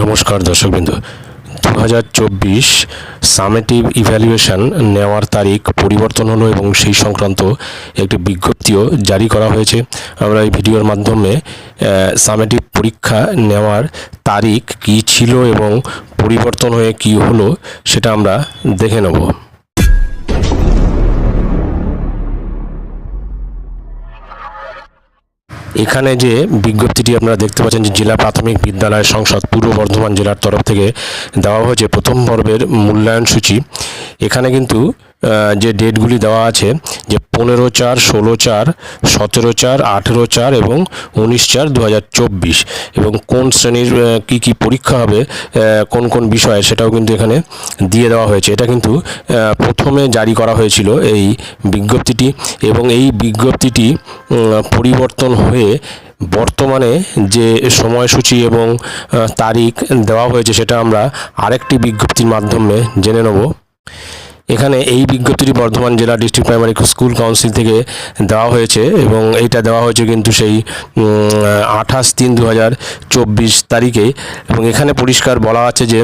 নমস্কার দর্শকবৃন্দু। দু হাজার চব্বিশ সামেটিভ ইভ্যালুয়েশন নেওয়ার তারিখ পরিবর্তন হলো এবং সেই সংক্রান্ত একটি বিজ্ঞপ্তিও জারি করা হয়েছে। আমরা এই ভিডিওর মাধ্যমে সামেটিভ পরীক্ষা নেওয়ার তারিখ কি ছিল এবং পরিবর্তন হয়ে কি হলো সেটা আমরা দেখে নেব। এখানে যে বিজ্ঞপ্তিটি আপনারা দেখতে পাচ্ছেন যে জেলা প্রাথমিক বিদ্যালয় সংসদ পূর্ব বর্ধমান জেলার তরফ থেকে দেওয়া হয়েছে প্রথম পর্বের মূল্যায়ন সূচি। এখানে কিন্তু যে ডেটগুলি দেওয়া আছে, যে পনেরো চার, ষোলো চার, সতেরো চার, আঠেরো চার এবং উনিশ চার দু এবং কোন শ্রেণির কি কি পরীক্ষা হবে কোন কোন বিষয়ে সেটাও কিন্তু এখানে দিয়ে দেওয়া হয়েছে। এটা কিন্তু প্রথমে জারি করা হয়েছিল এই বিজ্ঞপ্তিটি এবং এই বিজ্ঞপ্তিটি পরিবর্তন হয়ে বর্তমানে যে সময়সূচি এবং তারিখ দেওয়া হয়েছে সেটা আমরা আরেকটি বিজ্ঞপ্তির মাধ্যমে জেনে নেব। এখানে এই বিজ্ঞপ্তিটি বর্ধমান জেলা ডিস্ট্রিক্ট প্রাইমারি স্কুল কাউন্সিল থেকে দেওয়া হয়েছে এবং এইটা দেওয়া হয়েছে কিন্তু সেই আঠাশ তিন দু তারিখে। এবং এখানে পরিষ্কার বলা আছে যে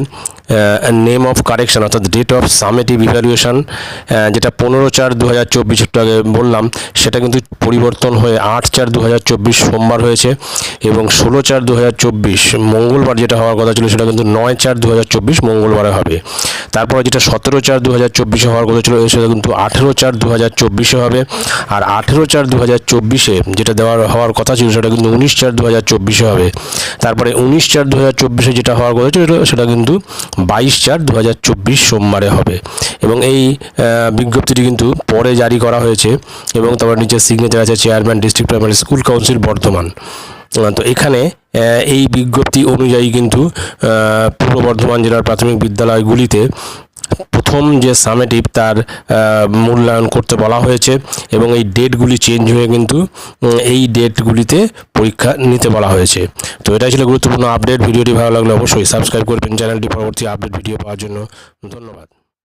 নেম অফ কারেকশন অর্থাৎ ডেট অফ সামেটিভ ইভ্যালুয়েশন যেটা পনেরো চার দু হাজার চব্বিশ একটু আগে বললাম, সেটা কিন্তু পরিবর্তন হয়ে আট চার দু হাজার চব্বিশ সোমবার হয়েছে এবং ষোলো চার দু হাজার চব্বিশ মঙ্গলবার যেটা হওয়ার কথা ছিল সেটা কিন্তু নয় চার দু হাজার চব্বিশ মঙ্গলবারে হবে। তারপরে যেটা সতেরো চার দু হাজার চব্বিশে হওয়ার কথা ছিল সেটা কিন্তু আঠেরো চার দু হাজার চব্বিশে হবে। আর আঠেরো চার দু হাজার চব্বিশে যেটা দেওয়ার হওয়ার কথা ছিল, সেটা কিন্তু উনিশ চার দু হাজার চব্বিশে হবে। তারপরে উনিশ চার দু হাজার চব্বিশে যেটা হওয়ার কথা ছিল, সেটা কিন্তু বাইশ চার দু হাজার চব্বিশ সোমবারে হবে। এবং এই বিজ্ঞপ্তিটি কিন্তু পরে জারি করা হয়েছে এবং তারপর নিচে সিগনেচার আছে chairman district primary school council Bardhaman. তো এখানে এই বিজ্ঞপ্তি অনুযায়ী কিন্তু পূর্ব বর্ধমান জেলার প্রাথমিক বিদ্যালয়গুলিতে প্রথম যে সামেটিভ তার মূল্যায়ন করতে বলা হয়েছে এবং এই ডেটগুলি চেঞ্জ হয়ে কিন্তু এই ডেটগুলিতে পরীক্ষা নিতে বলা হয়েছে। তো এটাই ছিল গুরুত্বপূর্ণ আপডেট। ভিডিওটি ভালো লাগলে অবশ্যই সাবস্ক্রাইব করবেন। চ্যানেলটি পরবর্তী আপডেট ভিডিও পাওয়ার জন্য ধন্যবাদ।